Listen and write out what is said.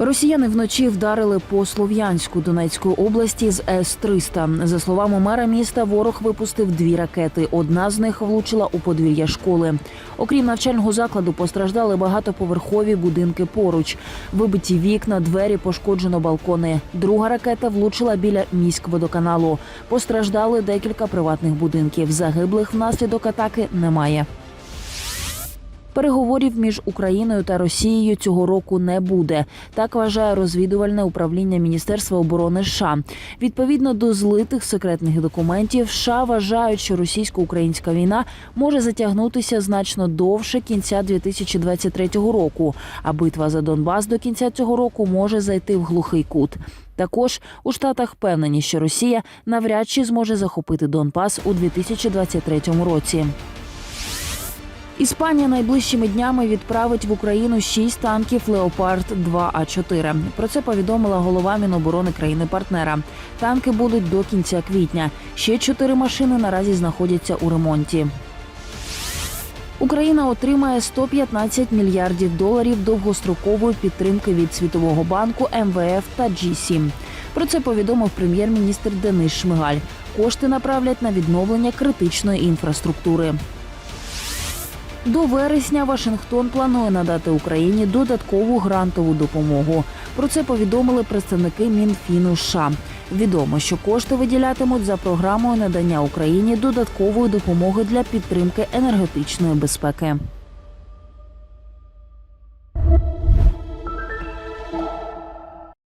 Росіяни вночі вдарили по Слов'янську Донецької області з С-300. За словами мера міста, ворог випустив дві ракети. Одна з них влучила у подвір'я школи. Окрім навчального закладу, постраждали багатоповерхові будинки поруч. Вибиті вікна, двері, пошкоджено балкони. Друга ракета влучила біля міськводоканалу. Постраждали декілька приватних будинків. Загиблих внаслідок атаки немає. Переговорів між Україною та Росією цього року не буде. Так вважає розвідувальне управління Міністерства оборони США. Відповідно до злитих секретних документів, США вважають, що російсько-українська війна може затягнутися значно довше кінця 2023 року. А битва за Донбас до кінця цього року може зайти в глухий кут. Також у штатах впевнені, що Росія навряд чи зможе захопити Донбас у 2023 році. Іспанія найближчими днями відправить в Україну шість танків Леопард 2 а 4 Про це повідомила голова Міноборони країни-партнера. Танки будуть до кінця квітня. Ще чотири машини наразі знаходяться у ремонті. Україна отримає 115 мільярдів доларів довгострокової підтримки від Світового банку, МВФ та G7. Про це повідомив прем'єр-міністр Денис Шмигаль. Кошти направлять на відновлення критичної інфраструктури. До вересня Вашингтон планує надати Україні додаткову грантову допомогу. Про це повідомили представники Мінфіну. США. відомо, що кошти виділятимуть за програмою надання Україні додаткової допомоги для підтримки енергетичної безпеки.